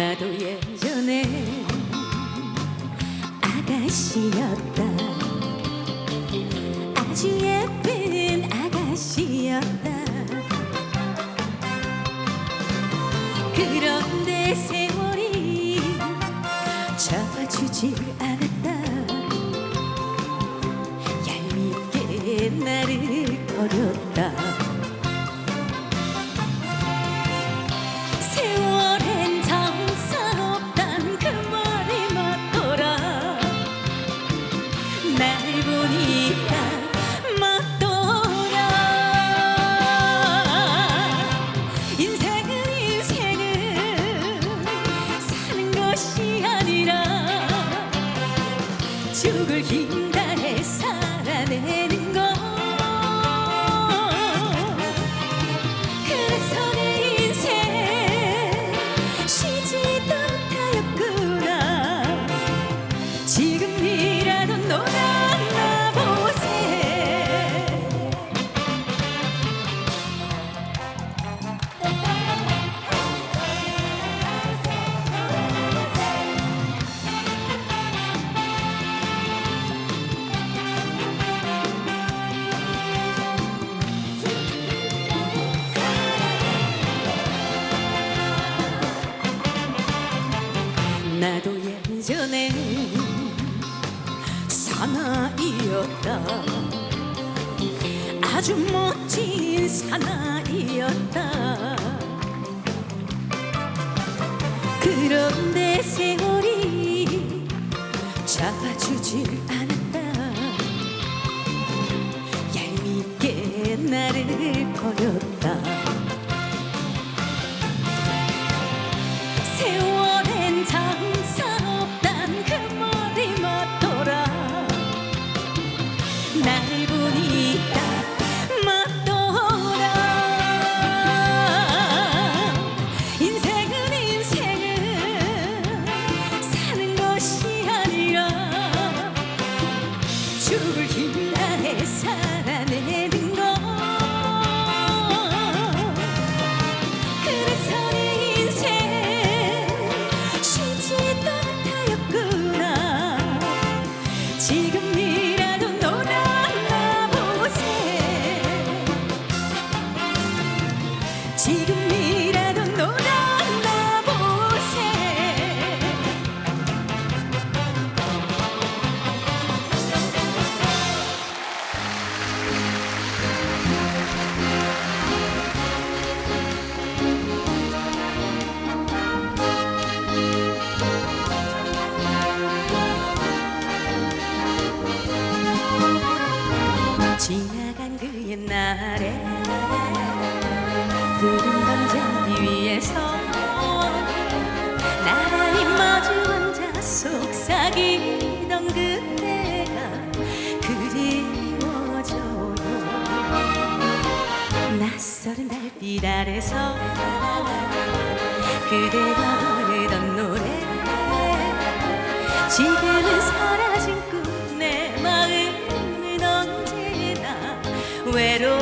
나도 예전에 아가씨였다. 아주 예쁜 아가씨였다. 그런데 세월이 잡아주지 않았다. 얄밉게 나를 버렸다. 사나이였다. 아주 멋진 사나이였다. 그런데 세월이 잡아주질 않아 옛날에 푸른 담장 위에서 나란히 마주 앉아 속삭이던 그때가 그리워져요. 낯설은 달빛 아래서 그대가 부르던 노래. 지금은 사라진 fueron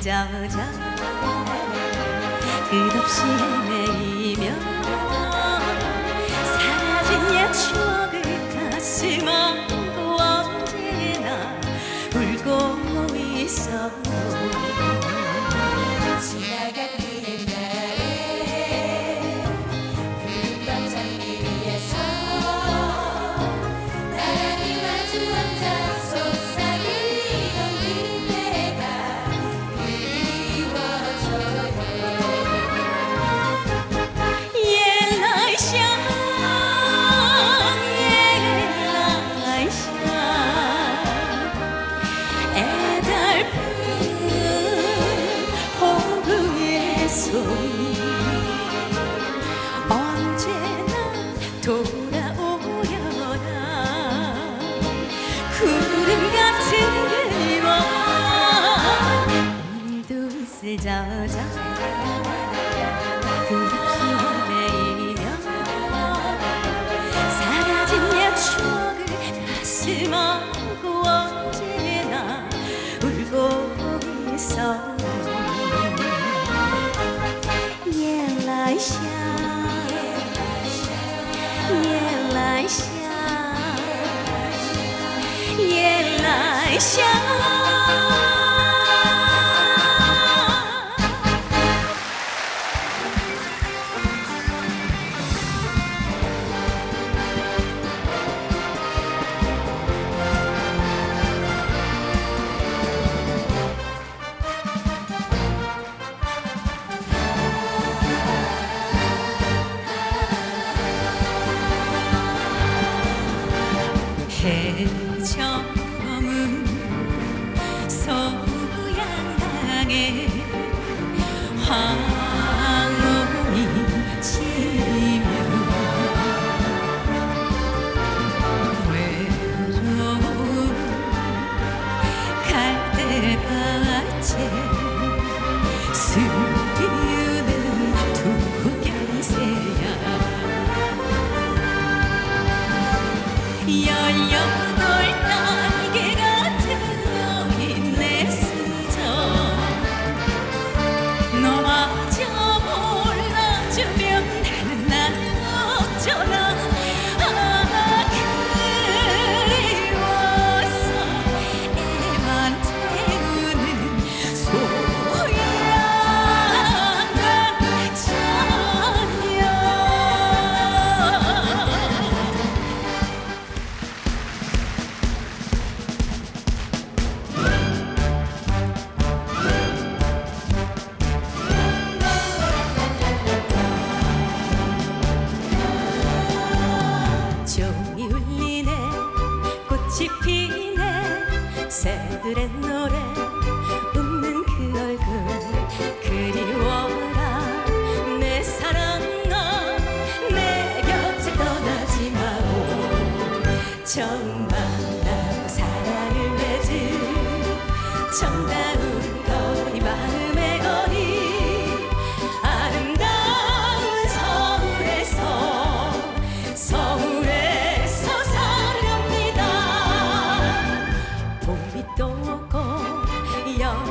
잊어져 끝없이 늦어져 care. 꽃이 피네 새들의 노래 웃는 그 얼굴 그리워라. 내 사랑 너 내 곁을 떠나지 마오. 정말 나도 사랑을 내지. 정답.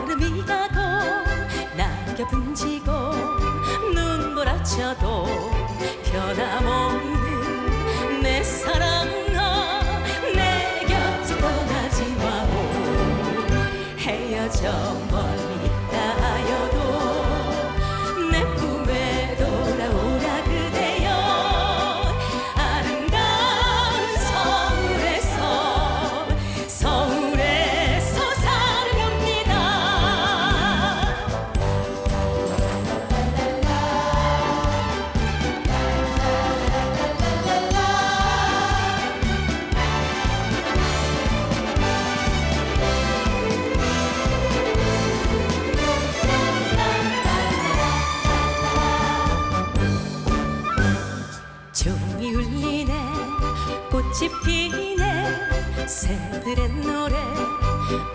구름이 가고 낙엽은 지고 눈보라쳐도 변함없는 노래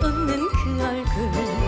웃는 그 얼굴.